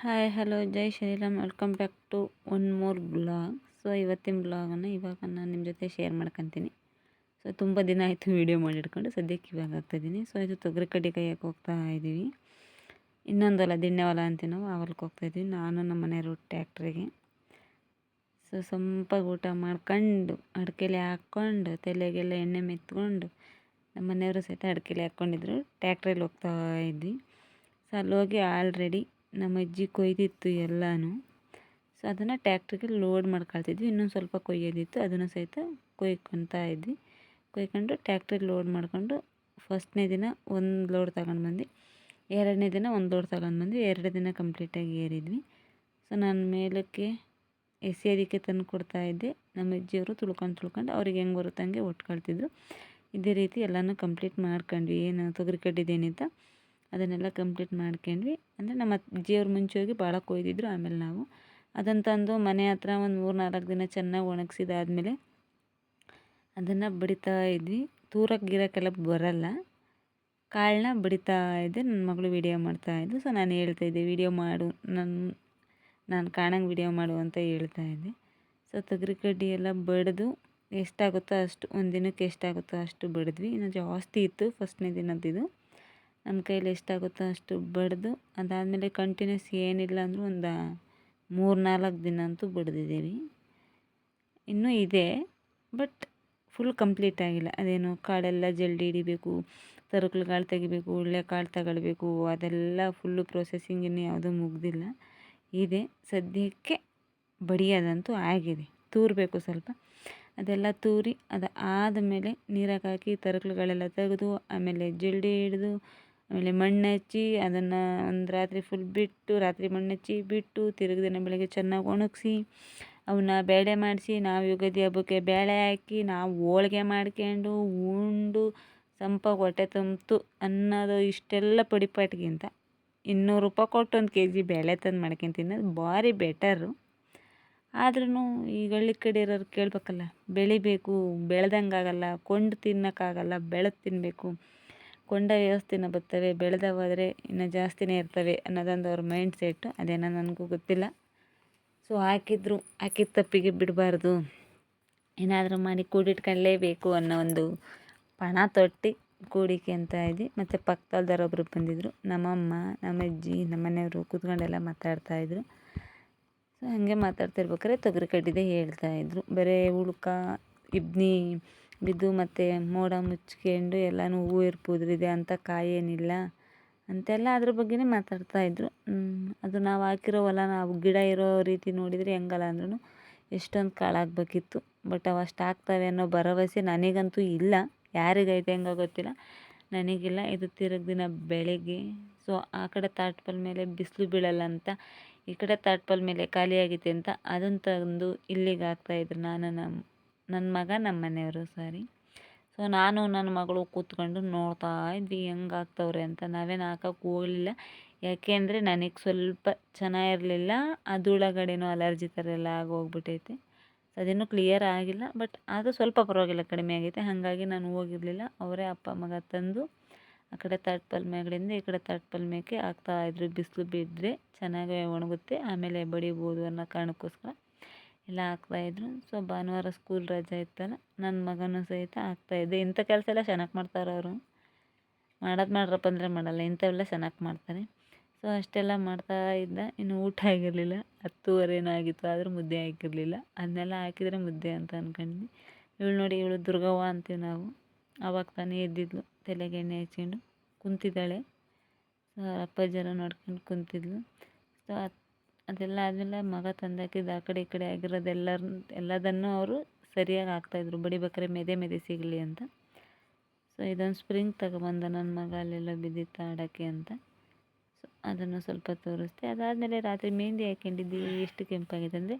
Hi hello Jai Shriram welcome back to one more blog so ಇವತ್ತಿನ ಬ್ಲಾಗನ್ನು ಇವಾಗ ನಾನು ನಿಮ್ಮ ಜೊತೆ ಶೇರ್ ಮಾಡ್ಕೊತೀನಿ. ಸೊ ತುಂಬ ದಿನ ಆಯಿತು ವೀಡಿಯೋ ಮಾಡಿಟ್ಕೊಂಡು ಸದ್ಯಕ್ಕೆ ಇವಾಗ ಆಗ್ತಾಯಿದ್ದೀನಿ ಸೊ ಇದು ತೊಗರಿ ಕಡ್ಡಿ ಕೈಯಕ್ಕೆ ಹೋಗ್ತಾ ಇದ್ದೀವಿ ಇನ್ನೊಂದು ಹೊಲ ದಿಣ್ಣೆ ಹೊಲ ಅಂತೀವಿ ನಾವು ಆ ಹೊಲಕ್ಕೆ ಹೋಗ್ತಾಯಿದ್ವಿ ನಾನು ನಮ್ಮ ಮನೆಯವರು ಟ್ಯಾಕ್ಟ್ರಿಗೆ ಸೊ ಸಂಪಾಗಿ ಊಟ ಮಾಡ್ಕೊಂಡು ಅಡಿಕೆಲೆ ಹಾಕ್ಕೊಂಡು ತಲೆಗೆಲ್ಲ ಎಣ್ಣೆ ಮೆತ್ಕೊಂಡು ನಮ್ಮ ಮನೆಯವರು ಸಹಿತ ಅಡಿಕೆಲೆ ಹಾಕ್ಕೊಂಡಿದ್ರು. ಟ್ಯಾಕ್ಟ್ರಲ್ಲಿ ಹೋಗ್ತಾ ಇದ್ವಿ. ಸೊ ಅಲ್ಲಿ ಹೋಗಿ ಆಲ್ರೆಡಿ ನಮ್ಮ ಅಜ್ಜಿ ಕೊಯ್ದಿತ್ತು ಎಲ್ಲನೂ. ಸೊ ಅದನ್ನು ಟ್ಯಾಕ್ಟ್ರಿಗೆ ಲೋಡ್ ಮಾಡ್ಕೊಳ್ತಿದ್ವಿ. ಇನ್ನೊಂದು ಸ್ವಲ್ಪ ಕೊಯ್ಯೋದಿತ್ತು. ಅದನ್ನು ಸಹಿತ ಕೊಯ್ಕೊತಾ ಇದ್ವಿ. ಕೊಯ್ಕೊಂಡು ಟ್ಯಾಕ್ಟ್ರಿಗೆ ಲೋಡ್ ಮಾಡ್ಕೊಂಡು ಫಸ್ಟ್ನೇ ದಿನ ಒಂದು ಲೋಡ್ ತಗೊಂಡು ಬಂದು ಎರಡನೇ ದಿನ ಒಂದು ಲೋಡ್ ತಗೊಂಡು ಬಂದ್ವಿ. ಎರಡು ದಿನ ಕಂಪ್ಲೀಟಾಗಿ ಏರಿದ್ವಿ. ಸೊ ನಾನು ಮೇಲಕ್ಕೆ ಎಸೆಯೋದಕ್ಕೆ ತಂದು ಕೊಡ್ತಾಯಿದ್ದೆ ನಮ್ಮ ಅಜ್ಜಿಯವರು ತುಳ್ಕೊಂಡು ತುಳ್ಕೊಂಡು ಅವ್ರಿಗೆ ಹೆಂಗೆ ಬರುತ್ತೆ ಹಂಗೆ ಒಟ್ಕೊಳ್ತಿದ್ರು. ಇದೇ ರೀತಿ ಎಲ್ಲನೂ ಕಂಪ್ಲೀಟ್ ಮಾಡ್ಕೊಂಡ್ವಿ. ಏನು ತೊಗರಿ ಕಡ್ಡಿದ್ದೇನಿತ್ತು ಅದನ್ನೆಲ್ಲ ಕಂಪ್ಲೀಟ್ ಮಾಡ್ಕೊಂಡ್ವಿ. ಅಂದರೆ ನಮ್ಮ ಅಜ್ಜಿಯವ್ರ ಮುಂಚೆ ಹೋಗಿ ಭಾಳ ಕೊಯ್ದಿದ್ರು ಆಮೇಲೆ ನಾವು. ಅದನ್ನು ತಂದು ಮನೆ ಹತ್ರ ಒಂದು ಮೂರು ನಾಲ್ಕು ದಿನ ಚೆನ್ನಾಗಿ ಒಣಗಿಸಿದಾದ್ಮೇಲೆ ಅದನ್ನು ಬಡಿತಾ ಇದ್ವಿ. ತೂರಕ್ಕೆ ಗಿರಕ್ಕೆಲ್ಲ ಬರಲ್ಲ. ಕಾಳನ್ನ ಬಡಿತಾ ಇದ್ದೆ. ನನ್ನ ಮಗಳು ವೀಡಿಯೋ ಮಾಡ್ತಾಯಿದ್ದು ಸೊ ನಾನು ಹೇಳ್ತಾ ಇದ್ದೆ ವೀಡಿಯೋ ಮಾಡು. ನನ್ನ ನಾನು ಕಾಣಂಗೆ ವೀಡಿಯೋ ಮಾಡು ಅಂತ ಹೇಳ್ತಾ ಇದ್ದೆ. ಸೊ ತೊಗರಿ ಕಡ್ಡಿ ಎಲ್ಲ ಬಡಿದು ಎಷ್ಟಾಗುತ್ತೋ ಅಷ್ಟು, ಒಂದು ದಿನಕ್ಕೆ ಎಷ್ಟಾಗುತ್ತೋ ಅಷ್ಟು ಬಡಿದ್ವಿ. ಇನ್ನು ಜಾಸ್ತಿ ಇತ್ತು, ಫಸ್ಟ್ನೇ ದಿನದ್ದು ನಮ್ಮ ಕೈಲಿ ಎಷ್ಟಾಗುತ್ತೋ ಅಷ್ಟು ಬಡಿದು, ಅದಾದಮೇಲೆ ಕಂಟಿನ್ಯೂಸ್ ಏನಿಲ್ಲ ಅಂದರೂ ಒಂದು ಮೂರು ನಾಲ್ಕು ದಿನ ಅಂತೂ ಬಡ್ದಿದ್ದೀವಿ. ಇನ್ನೂ ಇದೆ ಬಟ್ ಫುಲ್ ಕಂಪ್ಲೀಟ್ ಆಗಿಲ್ಲ. ಅದೇನು ಕಾಳೆಲ್ಲ ಜಲ್ದಿ ಹಿಡಿಬೇಕು ತರಕ್ಲು ಕಾಳು ತೆಗಿಬೇಕು, ಒಳ್ಳೆ ಕಾಳು ತಗೊಳ್ಬೇಕು, ಅದೆಲ್ಲ ಫುಲ್ಲು ಪ್ರೊಸೆಸಿಂಗ್ ಇನ್ನೂ ಯಾವುದೂ ಮುಗ್ದಿಲ್ಲ. ಇದೆ, ಸದ್ಯಕ್ಕೆ ಬಡಿಯೋದಂತೂ ಆಗಿದೆ. ತೂರಬೇಕು ಸ್ವಲ್ಪ. ಅದೆಲ್ಲ ತೂರಿ ಅದು ಆದಮೇಲೆ ನೀರಾಗೆ ಹಾಕಿ ತರಕ್ಲುಗಳೆಲ್ಲ ತೆಗೆದು, ಆಮೇಲೆ ಜಲ್ಡಿ ಹಿಡಿದು ಆಮೇಲೆ ಮಣ್ಣು ಹಚ್ಚಿ ಅದನ್ನು ಒಂದು ರಾತ್ರಿ ಫುಲ್ ಬಿಟ್ಟು, ರಾತ್ರಿ ಮಣ್ಣು ಹಚ್ಚಿ ಬಿಟ್ಟು ತಿರುಗಿ ದಿನ ಬೆಳಗ್ಗೆ ಚೆನ್ನಾಗಿ ಒಣಗಿಸಿ, ಅವನ್ನ ಬೇಳೆ ಮಾಡಿಸಿ, ನಾವು ಯುಗಾದಿ ಹಬ್ಬಕ್ಕೆ ಬೇಳೆ ಹಾಕಿ, ನಾವು ಹೋಳ್ಗೆ ಮಾಡ್ಕೊಂಡು, ಉಂಡು ಸಂಪಾಗಿ ಹೊಟ್ಟೆ ತುಂಬಿತು ಅನ್ನೋದು ಇಷ್ಟೆಲ್ಲ ಪಡಿಪಾಟ್ಗಿಂತ ಇನ್ನೂರು ರೂಪಾಯಿ ಕೊಟ್ಟು ಒಂದು ಕೆ ಜಿ ಬೇಳೆ ತಂದು ಮಾಡ್ಕೊಂಡು ತಿನ್ನೋದು ಭಾರಿ ಬೆಟರು ಆದ್ರೂ ಈಗ ಹಳ್ಳಿ ಕಡೆ ಇರೋರು ಕೇಳಬೇಕಲ್ಲ, ಬೆಳಿಬೇಕು ಬೆಳೆದಂಗೆ ಆಗಲ್ಲ ಕೊಂಡು ತಿನ್ನೋಕ್ಕಾಗಲ್ಲ, ಬೆಳೆದು ತಿನ್ನಬೇಕು ಕೊಂಡ ವ್ಯವಸ್ಥೆನ ಬರ್ತವೆ ಬೆಳೆದ ಹೋದರೆ ಇನ್ನು ಜಾಸ್ತಿನೇ ಇರ್ತವೆ ಅನ್ನೋದೊಂದು ಅವ್ರ ಮೈಂಡ್ ಸೆಟ್ಟು ಅದೇನೋ ನನಗೂ ಗೊತ್ತಿಲ್ಲ. ಸೊ ಹಾಕಿದ್ರು, ಹಾಕಿದ ತಪ್ಪಿಗೆ ಬಿಡಬಾರ್ದು. ಏನಾದರೂ ಮಾಡಿ ಕೂಡಿಟ್ಕೊಳ್ಳೇಬೇಕು ಅನ್ನೋ ಒಂದು ಪಣ ತೊಟ್ಟಿ ಕೂಡಿಕೆ ಅಂತ ಇದೆ. ಮತ್ತು ಪಕ್ಕದಲ್ದವ್ರೊಬ್ರು ಬಂದಿದ್ದರು ನಮ್ಮಮ್ಮ ನಮ್ಮ ಅಜ್ಜಿ ನಮ್ಮ ಮನೆಯವರು ಕೂತ್ಕೊಂಡೆಲ್ಲ ಮಾತಾಡ್ತಾಯಿದ್ರು ಸೊ ಹಾಗೆ ಮಾತಾಡ್ತಿರ್ಬೇಕಾದ್ರೆ ತೊಗರಿ ಕಡ್ಡಿದೆ ಹೇಳ್ತಾಯಿದ್ರು ಬರೀ ಉಳ್ಕ ಇಬ್ನಿ ಬಿದ್ದು ಮತ್ತು ಮೋಡ ಮುಚ್ಕೊಂಡು ಎಲ್ಲನೂ ಹೂವು ಇರ್ಪುದ್ರಿದೆ ಅಂತ ಕಾಯೇನಿಲ್ಲ. ಅಂತೆಲ್ಲ ಅದ್ರ ಮಾತಾಡ್ತಾ ಮಾತಾಡ್ತಾಯಿದ್ರು ಅದು ನಾವು ಹಾಕಿರೋ ಹೊಲ, ನಾವು ಗಿಡ ಇರೋ ರೀತಿ ನೋಡಿದರೆ ಹೆಂಗಲ್ಲ ಅಂದ್ರೂ ಎಷ್ಟೊಂದು ಕಾಳಾಗಬೇಕಿತ್ತು ಬಟ್ ಅವು ಅಷ್ಟು ಆಗ್ತವೆ ಅನ್ನೋ ಭರವಸೆ ನನಗಂತೂ ಇಲ್ಲ. ಯಾರಿಗೈತೆ ಹೆಂಗೋ ಗೊತ್ತಿಲ್ಲ. ನನಗಿಲ್ಲ. ಇದು ತಿರುಗಿ ದಿನ ಬೆಳಗ್ಗೆ. ಸೊ, ಆ ಕಡೆ ತಾಟ್ಪಲ್ ಮೇಲೆ ಬಿಸಿಲು ಬೀಳಲ್ಲ ಅಂತ, ಈ ಕಡೆ ತಾಟ್ಪಲ್ ಮೇಲೆ ಖಾಲಿಯಾಗಿದೆ ಅಂತ ಅದನ್ನು ತಂದು ಇಲ್ಲಿಗೆ ಹಾಕ್ತಾಯಿದ್ರು ನಾನು ನಮ್ಮ ನನ್ನ ಮಗ ನಮ್ಮ ಮನೆಯವರು ಸಾರಿ. ಸೊ ನಾನು ನನ್ನ ಮಗಳು ಕೂತ್ಕೊಂಡು ನೋಡ್ತಾ ಇದ್ವಿ ಹೆಂಗೆ ಆಗ್ತವ್ರೆ ಅಂತ. ನಾವೇನು ಹಾಕಕ್ಕೆ ಹೋಗಲಿಲ್ಲ. ಯಾಕೆ ನನಗೆ ಸ್ವಲ್ಪ ಚೆನ್ನಾಗಿರಲಿಲ್ಲ ಅದರೊಳಗಡೆನೂ ಅಲರ್ಜಿ ಥರ ಎಲ್ಲ ಆಗೋಗ್ಬಿಟ್ಟೈತೆ ಅದೇನು ಕ್ಲಿಯರ್ ಆಗಿಲ್ಲ. ಬಟ್ ಅದು ಸ್ವಲ್ಪ ಪರವಾಗಿಲ್ಲ, ಕಡಿಮೆ ಆಗೈತೆ. ಹಾಗಾಗಿ ನಾನು ಹೋಗಿರಲಿಲ್ಲ. ಅವರೇ ಅಪ್ಪ, ಮಗ ತಂದು ಆ ಕಡೆ ತಟ್ಪಲ್ ಮೇಗಳಿಂದ ಈ ಕಡೆ ತಟ್ಪಲ್ ಮೇಕೆ ಹಾಕ್ತಾಯಿದ್ರು ಬಿಸಿಲು ಬಿದ್ದರೆ ಚೆನ್ನಾಗೇ ಒಣಗುತ್ತೆ. ಆಮೇಲೆ ಬಡಿಬೋದು ಅನ್ನೋ ಕಾರಣಕ್ಕೋಸ್ಕರ ಎಲ್ಲ ಹಾಕ್ತಾಯಿದ್ರು ಸೊ ಭಾನುವಾರ ಸ್ಕೂಲ್ ರಜೆ ಇತ್ತಲ್ಲ ನನ್ನ ಮಗನೂ ಸಹಿತ ಹಾಕ್ತಾಯಿದ್ದೆ ಇಂಥ ಕೆಲಸ ಎಲ್ಲ ಚೆನ್ನಾಗಿ ಮಾಡ್ತಾರೆ ಅವರು. ಮಾಡೋದು ಮಾಡ್ರಪ್ಪ ಅಂದರೆ ಮಾಡಲ್ಲ, ಇಂಥವೆಲ್ಲ ಚೆನ್ನಾಗಿ ಮಾಡ್ತಾರೆ. ಸೊ ಅಷ್ಟೆಲ್ಲ ಮಾಡ್ತಾ ಇದ್ದ. ಇನ್ನು ಊಟ ಆಗಿರಲಿಲ್ಲ. ಹತ್ತುವರೆನೋ ಆಗಿತ್ತು, ಆದರೂ ಮುದ್ದೆ ಹಾಕಿರಲಿಲ್ಲ. ಅದನ್ನೆಲ್ಲ ಹಾಕಿದರೆ ಮುದ್ದೆ ಅಂತ ಅಂದ್ಕೊಂಡ್ವಿ ಇವಳು ನೋಡಿ, ಇವಳು ದುರ್ಗವ್ವ ಅಂತೀವಿ ನಾವು. ಅವಾಗ ತಾನೇ ಎದ್ದಿದ್ಲು, ತಲೆಗೆ ಎಣ್ಣೆ ಹಚ್ಕೊಂಡು ಕುಂತಿದ್ದಾಳೆ. ಸೊ ಅಪ್ಪಾಜರ ನೋಡ್ಕೊಂಡು ಕುಂತಿದ್ಲು. ಸೊ ಅದೆಲ್ಲ ಆದಮೇಲೆ ಮಗ ತಂದಾಕಿದ್ದು ಆ ಕಡೆ ಈ ಕಡೆ ಆಗಿರೋದೆಲ್ಲರ ಎಲ್ಲದನ್ನು ಅವರು ಸರಿಯಾಗಿ ಹಾಕ್ತಾಯಿದ್ರು ಬಡಿಬೇಕಾದ್ರೆ ಮೆದೆ ಮೆದೆ ಸಿಗಲಿ ಅಂತ. ಸೊ ಇದೊಂದು ಸ್ಪ್ರಿಂಗ್ ತಗೊಬಂದ ನನ್ನ ಮಗ ಅಲ್ಲೆಲ್ಲ ಬಿದ್ದಿತ್ತು ಆಡೋಕ್ಕೆ ಅಂತ. ಸೊ ಅದನ್ನು ಸ್ವಲ್ಪ ತೋರಿಸ್ತೆ ಅದಾದಮೇಲೆ ರಾತ್ರಿ ಮೆಹಂದಿ ಹಾಕ್ಕೊಂಡಿದ್ದು ಎಷ್ಟು ಕೆಂಪಾಗಿದೆ ಅಂದರೆ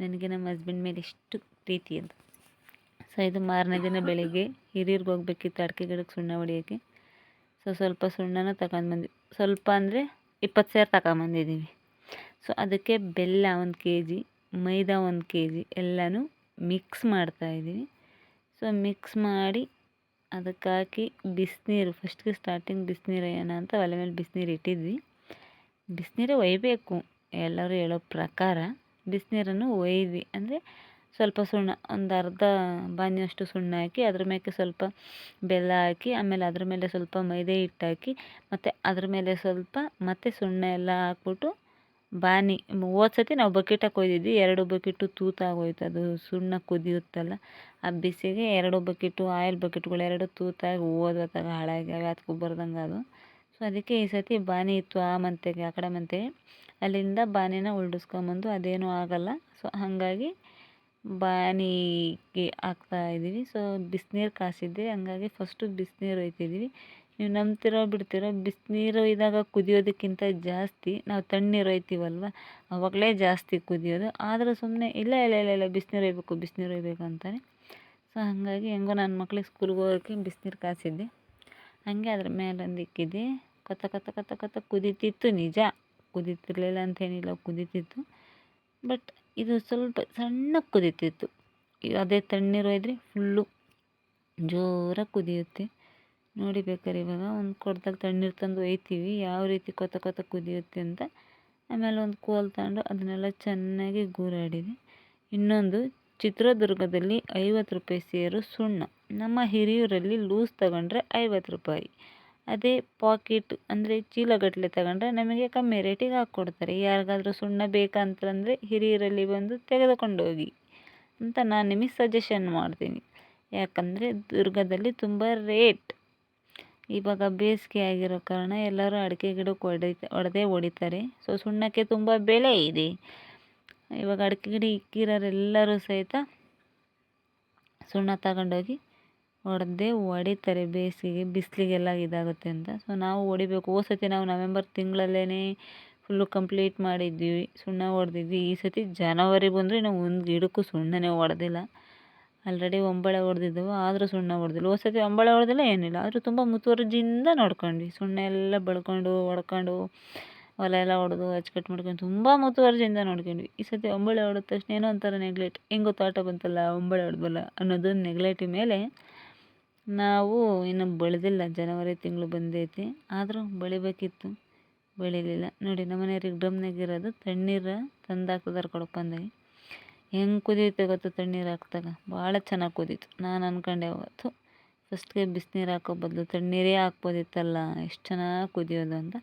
ನನಗೆ ನಮ್ಮ ಹಸ್ಬೆಂಡ್ ಮೇಲೆ ಎಷ್ಟು ಪ್ರೀತಿ ಅಂತ. ಸೊ ಇದು ಮಾರನೇ ದಿನ ಬೆಳಿಗ್ಗೆ ಹಿರಿಯರ್ಗೆ ಹೋಗ್ಬೇಕಿತ್ತು ಅಡಿಕೆ ಗಿಡಕ್ಕೆ ಸುಣ್ಣ ಹೊಡಿಯೋಕ್ಕೆ ಸೊ ಸ್ವಲ್ಪ ಸುಣ್ಣನ ತಗೊಂಡು ಬಂದ್ವಿ ಸ್ವಲ್ಪ ಅಂದರೆ ಇಪ್ಪತ್ತು ಸಾವಿರ ತಗೊಂಬಂದಿದ್ದೀವಿ ಸೊ ಅದಕ್ಕೆ ಬೆಲ್ಲ ಒಂದು ಕೆ ಜಿ ಮೈದಾ ಒಂದು ಕೆ ಜಿ ಎಲ್ಲನೂ ಮಿಕ್ಸ್ ಮಾಡ್ತಾಯಿದ್ದೀನಿ ಸೊ ಮಿಕ್ಸ್ ಮಾಡಿ ಅದಕ್ಕೆ ಹಾಕಿ ಬಿಸಿನೀರು ಫಸ್ಟ್ಗೆ ಸ್ಟಾರ್ಟಿಂಗ್ ಬಿಸಿನೀರು ಅಂತ ಒಲೆ ಮೇಲೆ ಬಿಸಿನೀರು ಇಟ್ಟಿದ್ವಿ. ಬಿಸಿನೀರು ಒಯ್ಯಬೇಕು ಎಲ್ಲರೂ ಹೇಳೋ ಪ್ರಕಾರ ಬಿಸಿನೀರನ್ನು ಒಯ್ದು ಅಂದರೆ ಸ್ವಲ್ಪ ಸುಣ್ಣ, ಒಂದು ಅರ್ಧ ಬಾನಿಯಷ್ಟು ಸುಣ್ಣ ಹಾಕಿ ಅದ್ರ ಮೇಲೆ ಸ್ವಲ್ಪ ಬೆಲ್ಲ ಹಾಕಿ, ಆಮೇಲೆ ಅದ್ರ ಮೇಲೆ ಸ್ವಲ್ಪ ಮೈದೆ ಹಿಟ್ಟು ಹಾಕಿ, ಮತ್ತು ಅದ್ರ ಮೇಲೆ ಸ್ವಲ್ಪ ಮತ್ತೆ ಸುಣ್ಣ ಎಲ್ಲ ಹಾಕ್ಬಿಟ್ಟು ಬಾಣಿ ಹೋದ ಸತಿ ನಾವು ಬಕೆಟಾಗಿ ಕೊಯ್ದಿದ್ವಿ, ಎರಡು ಬಕೆಟು ತೂತಾಗೋಯ್ತು ಅದು ಸುಣ್ಣ ಕುದಿಯುತ್ತಲ್ಲ, ಆ ಬಿಸಿಗೆ ಎರಡು ಬಕೆಟು, ಆಯಿಲ್ ಬಕೆಟ್ಗಳು ಎರಡು ತೂತಾಗಿ ಹೋದಾಗ ಹಾಳಾಗಿ ಅದಕ್ಕೆ ಬರ್ದಂಗೆ ಅದು. ಸೊ ಅದಕ್ಕೆ ಈ ಸತಿ ಬಾಣಿ ಇತ್ತು ಆ ಮಂತೆಗೆ, ಆ ಕಡೆ ಮಂತೆಗೆ. ಅಲ್ಲಿಂದ ಬಾನಿನ ಉಲ್ಡಿಸ್ಕೊಂಬಂದು ಅದೇನೂ ಆಗಲ್ಲ. ಸೊ ಹಾಗಾಗಿ ಬಾನಿಗೆ ಹಾಕ್ತಾ ಇದ್ದೀವಿ. ಸೊ ಬಿಸಿನೀರು ಕಾಸಿದ್ದೆ ಹಂಗಾಗಿ ಫಸ್ಟು ಬಿಸಿನೀರು ಒಯ್ತಿದ್ದೀವಿ. ನೀವು ನಂಬ್ತಿರೋ ಬಿಡ್ತಿರೋ ಬಿಸಿನೀರು ಒಯ್ದಾಗ ಕುದಿಯೋದಕ್ಕಿಂತ ಜಾಸ್ತಿ ನಾವು ತಣ್ಣೀರು ಒಯ್ತೀವಲ್ವ ಅವಾಗಲೇ ಜಾಸ್ತಿ ಕುದಿಯೋದು. ಆದರೂ ಸುಮ್ಮನೆ ಇಲ್ಲ ಇಲ್ಲ ಇಲ್ಲ ಇಲ್ಲ, ಬಿಸಿನೀರು ಒಯ್ಬೇಕು ಬಿಸಿನೀರು ಒಯ್ಬೇಕು ಅಂತಾರೆ. ಸೊ ಹಾಗಾಗಿ ಹೆಂಗೋ ನನ್ನ ಮಕ್ಳಿಗೆ ಸ್ಕೂಲ್ಗೆ ಹೋಗೋಕ್ಕೆ ಬಿಸಿನೀರು ಕಾಸಿದ್ದೆ. ಹಾಗೆ ಅದ್ರ ಮೇಲೆ ಒಂದು ಇಕ್ಕಿದ್ದೆ. ಕತ್ತ ಕತ್ತ ಕತ್ತ ಕತ್ತ ಕುದೀತಿತ್ತು ನಿಜ. ಕುದೀತಿರ್ಲಿಲ್ಲ ಅಂತೇನಿಲ್ಲ, ಕುದೀತಿತ್ತು. ಬಟ್ ಇದು ಸ್ವಲ್ಪ ಸಣ್ಣಗೆ ಕುದೀತಿತ್ತು. ಅದೇ ತಣ್ಣೀರು ಒಯ್ದರೆ ಫುಲ್ಲು ಜೋರಾಗಿ ಕುದಿಯುತ್ತೆ. ನೋಡಿ ಬೇಕಾದ್ರೆ ಇವಾಗ ಒಂದು ಕೊಡ್ದಾಗ ತಣ್ಣೀರು ತಂದು ಒಯ್ತೀವಿ. ಯಾವ ರೀತಿ ಕೊತ ಕೊತ ಕುದಿಯುತ್ತೆ ಅಂತ ಆಮೇಲೆ ಒಂದು ಕೋಲ್ ತಗೊಂಡು ಅದನ್ನೆಲ್ಲ ಚೆನ್ನಾಗಿ ಗೂರಾಡಿದೆ ಇನ್ನೊಂದು ಚಿತ್ರದುರ್ಗದಲ್ಲಿ ಐವತ್ತು ರೂಪಾಯಿ ಸೇರು ಸುಣ್ಣ. ನಮ್ಮ ಹಿರಿಯೂರಲ್ಲಿ ಲೂಸ್ ತಗೊಂಡ್ರೆ ಐವತ್ತು ರೂಪಾಯಿ. ಅದೇ ಪಾಕಿಟ್ ಅಂದರೆ ಚೀಲಗಟ್ಟಲೆ ತಗೊಂಡ್ರೆ ನಮಗೆ ಕಮ್ಮಿ ರೇಟಿಗೆ ಹಾಕ್ಕೊಡ್ತಾರೆ. ಯಾರಿಗಾದರೂ ಸುಣ್ಣ ಬೇಕಂತಂದರೆ ಹಿರಿಯರಲ್ಲಿ ಬಂದು ತೆಗೆದುಕೊಂಡು ಹೋಗಿ ಅಂತ ನಾನು ನಿಮಗೆ ಸಜೆಷನ್ ಮಾಡ್ತೀನಿ. ಯಾಕಂದರೆ ದುರ್ಗದಲ್ಲಿ ತುಂಬ ರೇಟ್ ಇವಾಗ ಬೇಸಿಗೆ ಆಗಿರೋ ಕಾರಣ ಎಲ್ಲರೂ ಅಡಿಕೆ ಗಿಡಕ್ಕೆ ಹೊಡೆ ಹೊಡೆದೇ ಹೊಡಿತಾರೆ ಸೊ ಸುಣ್ಣಕ್ಕೆ ತುಂಬ ಬೆಲೆ ಇದೆ. ಇವಾಗ ಅಡಿಕೆ ಗಿಡ ಇಕ್ಕಿರೋರೆಲ್ಲರೂ ಸಹಿತ ಸುಣ್ಣ ತಗೊಂಡೋಗಿ ಹೊಡೆದೇ ಹೊಡಿತಾರೆ ಬೇಸಿಗೆ, ಬಿಸಿಲಿಗೆಲ್ಲ ಇದಾಗುತ್ತೆ ಅಂತ. ಸೊ ನಾವು ಹೊಡಿಬೇಕು ಹೋದ ಸತಿ ನಾವು ನವೆಂಬರ್ ತಿಂಗಳಲ್ಲೇ ಫುಲ್ಲು ಕಂಪ್ಲೀಟ್ ಮಾಡಿದ್ವಿ. ಸುಣ್ಣ ಹೊಡೆದಿದ್ವಿ ಈ ಸತಿ ಜನವರಿ ಬಂದರೆ ನಾವು ಒಂದು ಗಿಡಕ್ಕೂ ಸುಣ್ಣನೇ ಹೊಡೆದಿಲ್ಲ ಆಲ್ರೆಡಿ ಒಂಬಳೆ ಹೊಡೆದಿದ್ದವು, ಆದರೂ ಸುಣ್ಣ ಹೊಡೆದಿಲ್ಲ. ಹೋದ ಸತಿ ಒಂಬಳೆ ಹೊಡೆದಿಲ್ಲ, ಏನಿಲ್ಲ. ಆದರೂ ತುಂಬ ಮುತುವರ್ಜಿಯಿಂದ ನೋಡ್ಕೊಂಡ್ವಿ. ಸುಣ್ಣ ಎಲ್ಲ ಬಳ್ಕೊಂಡು, ಹೊಡ್ಕೊಂಡು, ಹೊಲ ಎಲ್ಲ ಹೊಡೆದು ಅಚ್ಚುಕಟ್ಟು ಮಾಡ್ಕೊಂಡು ತುಂಬ ಮುತುವರ್ಜಿಯಿಂದ ನೋಡ್ಕೊಂಡ್ವಿ. ಈ ಸತಿ ಒಂಬಳೆ ಹೊಡೆದ ತಕ್ಷಣ ಏನೋ ಒಂಥರ ನೆಗ್ಲೆಕ್ಟ್ ಹೆಂಗೋ ತೋಟ ಬಂತಲ್ಲ, ಒಂಬಳೆ ಹೊಡೆದಲ್ಲ ಅನ್ನೋದು ನೆಗ್ಲೆಕ್ಟ್ ಮೇಲೆ ನಾವು ಇನ್ನು ಬೆಳೆದಿಲ್ಲ. ಜನವರಿ ತಿಂಗಳು ಬಂದೈತಿ. ಆದರೂ ಬೆಳಿಬೇಕಿತ್ತು. ಬೆಳಿಲಿಲ್ಲ. ನೋಡಿ, ನಮ್ಮ ಮನೆಯವ್ರಿಗೆ ಡ್ರಮ್ನಾಗಿರೋದು ತಣ್ಣೀರು ತಂದು ಹಾಕಿದಾರೆ ಕೊಡಪ್ಪ ಹೆಂಗೆ ಕುದಿಯುತ್ತೆ ಗೊತ್ತು ತಣ್ಣೀರು ಹಾಕಿದಾಗ? ಭಾಳ ಚೆನ್ನಾಗಿ ಕುದೀತು. ನಾನು ಅಂದ್ಕೊಂಡೆ ಅವತ್ತು ಫಸ್ಟ್ಗೆ ಬಿಸಿನೀರು ಹಾಕೋ ಬದಲು ತಣ್ಣೀರೇ ಹಾಕ್ಬೋದಿತ್ತಲ್ಲ, ಎಷ್ಟು ಚೆನ್ನಾಗಿ ಕುದಿಯೋದು ಅಂತ.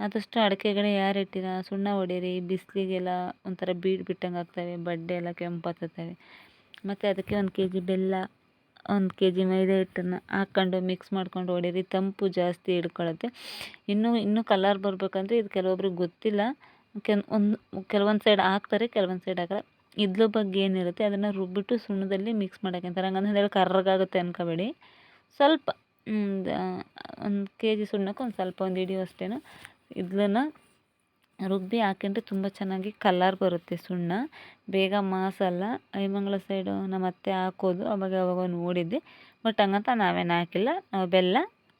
ಆದಷ್ಟು ಅಡಿಕೆಗಳೇ ಯಾರು ಇಟ್ಟಿರ? ಸುಣ್ಣ ಹೊಡೀರಿ ಬಿಸಿಲಿಗೆಲ್ಲ ಒಂಥರ ಬೀಡ್ ಬಿಟ್ಟಂಗೆ ಆಗ್ತವೆ ಬಡ್ಡೆ ಎಲ್ಲ ಕೆಂಪತ್ತವೆ ಮತ್ತು ಅದಕ್ಕೆ ಒಂದು ಕೆ ಜಿ ಬೆಲ್ಲ, ಒಂದು ಕೆ ಜಿ ಮೈದಾ ಹಿಟ್ಟನ್ನು ಹಾಕ್ಕೊಂಡು ಮಿಕ್ಸ್ ಮಾಡ್ಕೊಂಡು ಹೊಡೀರಿ ತಂಪು ಜಾಸ್ತಿ ಹಿಡ್ಕೊಳತ್ತೆ. ಇನ್ನೂ ಇನ್ನೂ ಕಲರ್ ಬರಬೇಕಂದ್ರೆ ಇದು ಕೆಲವೊಬ್ರಿಗೆ ಗೊತ್ತಿಲ್ಲ. ಕೆಲ್, ಒಂದು, ಕೆಲವೊಂದು ಸೈಡ್ ಹಾಕ್ತಾರೆ, ಕೆಲವೊಂದು ಸೈಡ್ ಹಾಕಲ್ಲ. ಇದ್ಲು ಬಗ್ಗೆ ಏನಿರುತ್ತೆ ಅದನ್ನು ರುಬ್ಬಿಟ್ಟು ಸುಣ್ಣದಲ್ಲಿ ಮಿಕ್ಸ್ ಮಾಡೋಕೆ ಅಂತಾರೆ. ಹಂಗಂದ್ರೆ ಹೇಳಿ ಕರ್ರಗಾಗುತ್ತೆ ಅನ್ಕೋಬೇಡಿ. ಸ್ವಲ್ಪ ಒಂದು ಕೆ ಜಿ ಸುಣ್ಣಕ್ಕೆ ಒಂದು ಸ್ವಲ್ಪ ಒಂದು ಹಿಡಿಯುವಷ್ಟೇನು ಇದ್ಲನ್ನು ರುಬ್ಬಿ ಹಾಕೊಂಡ್ರೆ ತುಂಬ ಚೆನ್ನಾಗಿ ಕಲರ್ ಬರುತ್ತೆ ಸುಣ್ಣ. ಬೇಗ ಮಾಸಲ್ಲ. ಐಮಂಗ್ಳ ಸೈಡು ನಮ್ಮ ಅತ್ತೆ ಹಾಕೋದು, ಅವಾಗ ಅವಾಗ ನೋಡಿದ್ದೆ. ಬಟ್ ಹಂಗಂತ ನಾವೇನು ಹಾಕಿಲ್ಲ. ನಾವು ಬೆಲ್ಲ,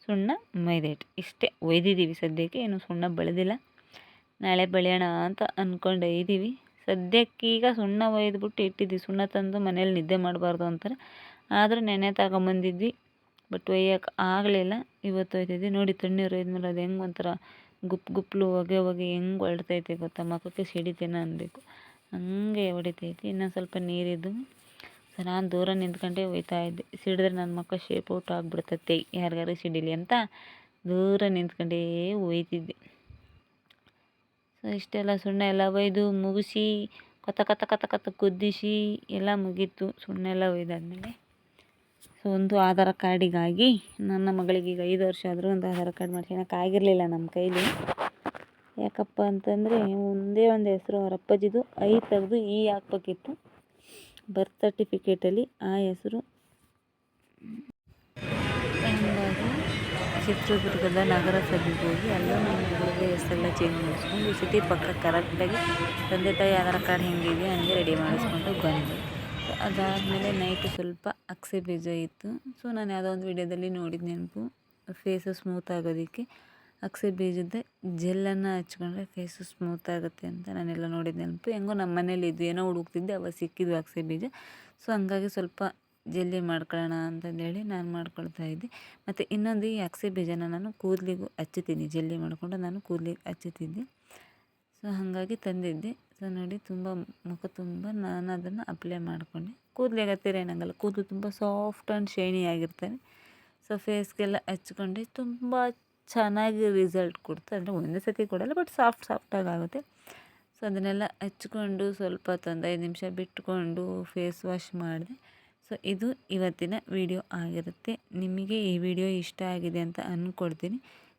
ಸುಣ್ಣ ಮೈದೆ ಇಷ್ಟೇ ಒಯ್ದಿದ್ದೀವಿ ಸದ್ಯಕ್ಕೆ. ಏನು ಸುಣ್ಣ ಬೆಳೆದಿಲ್ಲ. ನಾಳೆ ಬೆಳೆಯೋಣ ಅಂತ ಅಂದ್ಕೊಂಡು ಇದ್ದೀವಿ ಸದ್ಯಕ್ಕೀಗ ಸುಣ್ಣ ಒಯ್ದುಬಿಟ್ಟು ಇಟ್ಟಿದ್ವಿ. ಸುಣ್ಣ ತಂದು ಮನೇಲಿ ನಿದ್ದೆ ಮಾಡಬಾರ್ದು ಅಂತಾರೆ. ಆದರೂ ನೆನೆ ತಗೊಂಬಂದಿದ್ವಿ. ಬಟ್ ಒಯ್ಯೋಕೆ ಆಗಲಿಲ್ಲ. ಇವತ್ತು ಒಯ್ತಿದ್ವಿ ನೋಡಿ ತಣ್ಣೀರು ಒಯ್ದ್ಮೇಲೆ ಅದು ಹೆಂಗೆ ಒಂಥರ ಗುಪ್ ಗುಪ್ಲು, ಹೊಗೆ ಹೊಗೆ ಹೆಂಗೆ ಹೊಳ್ತೈತೆ ಗೊತ್ತಾ? ಮಕ್ಕಳಿಗೆ ಸಿಡಿತೇನೋ ಅನ್ನಬೇಕು ಹಂಗೆ ಹೊಡಿತೈತಿ. ಇನ್ನೊಂದು ಸ್ವಲ್ಪ ನೀರಿದ್ದು. ಸೊ ನಾನು ದೂರ ನಿಂತ್ಕೊಂಡೆ ಒಯ್ತಾ ಇದ್ದೆ. ಸಿಡಿದ್ರೆ ನನ್ನ ಮಕ್ಕಳು ಶೇಪ್ ಔಟ್ ಆಗಿಬಿಡ್ತೈತೆ. ಯಾರಿಗಾರು ಸಿಡಿಲಿ ಅಂತ ದೂರ ನಿಂತ್ಕೊಂಡೇ ಒಯ್ತಿದ್ದೆ. ಇಷ್ಟೆಲ್ಲ ಸುಣ್ಣ ಎಲ್ಲ ಒಯ್ದು ಮುಗಿಸಿ ಕತ ಕತ ಕತ ಕತ ಕುದಿಸಿ ಎಲ್ಲ ಮುಗೀತು ಸುಣ್ಣ ಎಲ್ಲ ಒಯ್ದಾದ್ಮೇಲೆ. ಸೊ ಒಂದು ಆಧಾರ್ ಕಾರ್ಡಿಗಾಗಿ ನನ್ನ ಮಗಳಿಗೆ ಈಗ ಐದು ವರ್ಷ ಆದರೂ ಒಂದು ಆಧಾರ್ ಕಾರ್ಡ್ ಮಾಡ್ಸ್ಕೊಳಕ್ಕೆ ಆಗಿರಲಿಲ್ಲ ನಮ್ಮ ಕೈಲಿ. ಯಾಕಪ್ಪ ಅಂತಂದರೆ ಒಂದೇ ಒಂದು ಹೆಸರು ಅವ್ರ ಅಪ್ಪಾಜಿದು, ಐ ತೆಗೆದು ಈ ಹಾಕ್ಬೇಕಿತ್ತು. ಬರ್ತ್ ಸರ್ಟಿಫಿಕೇಟಲ್ಲಿ ಆ ಹೆಸರು ಚಿತ್ರದುರ್ಗದ ನಗರಸಭೆಗೆ ಹೋಗಿ ಅಲ್ಲೂ ಮಗಳಿಗೆ ಹೆಸರೆಲ್ಲ ಚೇಂಜ್ ಮಾಡಿಸ್ಕೊಂಡು ಈ ಸತಿ ಪಕ್ಕ ಕರೆಕ್ಟಾಗಿ ತಂದೆ ತಾಯಿ ಆಧಾರ್ ಕಾರ್ಡ್ ಹೆಂಗಿದೆ ಹಂಗೆ ರೆಡಿ ಮಾಡಿಸ್ಕೊಂಡು ಬಂದೆ. ಅದಾದಮೇಲೆ ನೈಟು ಸ್ವಲ್ಪ ಅಕ್ಸೆ ಬೀಜ ಇತ್ತು ಸೊ ನಾನು ಯಾವುದೋ ಒಂದು ವಿಡಿಯೋದಲ್ಲಿ ನೋಡಿದ ನೆನಪು ಫೇಸು ಸ್ಮೂತ್ ಆಗೋದಕ್ಕೆ ಅಕ್ಸೆ ಬೀಜದ ಜೆಲ್ಲನ್ನು ಹಚ್ಕೊಂಡ್ರೆ ಫೇಸು ಸ್ಮೂತ್ ಆಗುತ್ತೆ ಅಂತ ನಾನೆಲ್ಲ ನೋಡಿದ ನೆನಪು. ಹೆಂಗೋ ನಮ್ಮ ಮನೇಲಿ ಇದ್ದು ಏನೋ ಹುಡುಕ್ತಿದ್ದೆ, ಅವಾಗ ಸಿಕ್ಕಿದ್ವು ಅಕ್ಸೆ ಬೀಜ. ಸೊ ಹಂಗಾಗಿ ಸ್ವಲ್ಪ ಜಲ್ದಿ ಮಾಡ್ಕೊಳ್ಳೋಣ ಅಂತಂದೇಳಿ ನಾನು ಮಾಡ್ಕೊಳ್ತಾ ಇದ್ದೆ. ಮತ್ತು ಇನ್ನೊಂದು ಈ ಅಗಸೆ ಬೀಜನ ನಾನು ಕೂದಲಿಗೂ ಹಚ್ಚುತ್ತೀನಿ, ಜಲ್ದಿ ಮಾಡಿಕೊಂಡು ನಾನು ಕೂದಲಿಗೆ ಹಚ್ಚುತ್ತಿದ್ದೆ. ಸೊ ಹಾಗಾಗಿ ತಂದಿದ್ದೆ. ಸೊ ನೋಡಿ ತುಂಬ ಮುಖ ತುಂಬ ನಾನು ಅದನ್ನು ಅಪ್ಲೈ ಮಾಡಿಕೊಂಡೆ. ಕೂದಲಿಗೆ ಹತ್ತಿರ ಏನಾಗಲ್ಲ, ಕೂದಲು ತುಂಬ ಸಾಫ್ಟ್ ಆ್ಯಂಡ್ ಶೈನಿ ಆಗಿರ್ತವೆ ಸೊ ಫೇಸ್ಗೆಲ್ಲ ಹಚ್ಕೊಂಡೆ. ತುಂಬ ಚೆನ್ನಾಗಿ ರಿಸಲ್ಟ್ ಕೊಡ್ತು. ಅಂದರೆ ಒಂದೇ ಸತಿ ಕೊಡಲ್ಲ ಬಟ್ ಸಾಫ್ಟ್ ಸಾಫ್ಟಾಗಿ ಆಗುತ್ತೆ. ಸೊ ಅದನ್ನೆಲ್ಲ ಹಚ್ಕೊಂಡು ಸ್ವಲ್ಪ ಹೊತ್ತು ಐದು ನಿಮಿಷ ಬಿಟ್ಕೊಂಡು ಫೇಸ್ ವಾಶ್ ಮಾಡಿದೆ. ಸೊ, ಇದು ಇವತ್ತಿನ ವಿಡಿಯೋ ಆಗಿರುತ್ತೆ. ನಿಮಗೆ ಈ ವಿಡಿಯೋ ಇಷ್ಟ ಆಗಿದೆ ಅಂತ ಅಂದ್ಕೊಡ್ತೀನಿ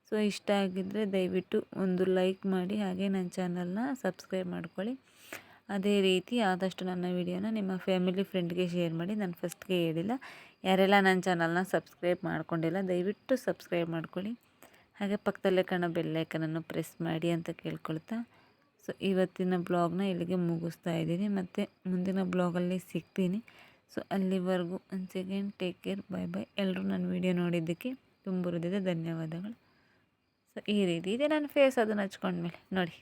ಸೊ, ಇಷ್ಟ ಆಗಿದ್ದರೆ ದಯವಿಟ್ಟು ಒಂದು ಲೈಕ್ ಮಾಡಿ, ಹಾಗೆ ನನ್ನ ಚಾನಲ್ನ ಸಬ್ಸ್ಕ್ರೈಬ್ ಮಾಡ್ಕೊಳ್ಳಿ. ಅದೇ ರೀತಿ ಆದಷ್ಟು ನನ್ನ ವಿಡಿಯೋನ ನಿಮ್ಮ ಫ್ಯಾಮಿಲಿ ಫ್ರೆಂಡ್ಗೆ ಶೇರ್ ಮಾಡಿ, ನಾನು ಫಸ್ಟ್ಗೆ ಹೇಳಿಲ್ಲ. ಯಾರೆಲ್ಲ ನನ್ನ ಚಾನಲ್ನ ಸಬ್ಸ್ಕ್ರೈಬ್ ಮಾಡ್ಕೊಂಡಿಲ್ಲ, ದಯವಿಟ್ಟು ಸಬ್ಸ್ಕ್ರೈಬ್ ಮಾಡ್ಕೊಳ್ಳಿ. ಹಾಗೆ ಪಕ್ಕದಲ್ಲೇ ಕಾಣೋ ಬೆಲ್ಲೈಕನನ್ನು ಪ್ರೆಸ್ ಮಾಡಿ ಅಂತ ಕೇಳ್ಕೊಳ್ತಾ. ಸೊ, ಇವತ್ತಿನ ಬ್ಲಾಗ್ನ ಇಲ್ಲಿಗೆ ಮುಗಿಸ್ತಾ ಇದ್ದೀನಿ. ಮತ್ತು ಮುಂದಿನ ಬ್ಲಾಗಲ್ಲಿ ಸಿಗ್ತೀನಿ. ಸೊ ಅಲ್ಲಿವರೆಗೂ ಒಂದು second take care bye bye ಎಲ್ಲರೂ ನನ್ನ ವೀಡಿಯೋ ನೋಡಿದ್ದಕ್ಕೆ ತುಂಬ ಧನ್ಯವಾದಗಳು. ಸೊ ಈ ರೀತಿ ಇದೆ ನನ್ನ ಫೇಸ್ ಅದನ್ನು ಹಚ್ಕೊಂಡ್ಮೇಲೆ. ನೋಡಿ.